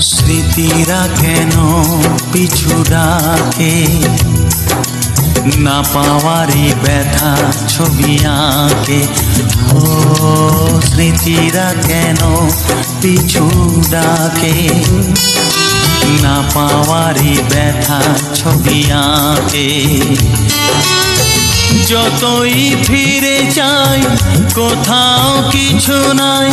স্মৃতিরা কেন পিছু ডাকে। না পাওয়ারই ব্যথা ছবি আঁকে। ও স্মৃতিরা কেন পিছু ডাকে। না পাওয়ারই ব্যথা ছবি আঁকে। যতই ফিরে যাই, কোথাও কিছু নাই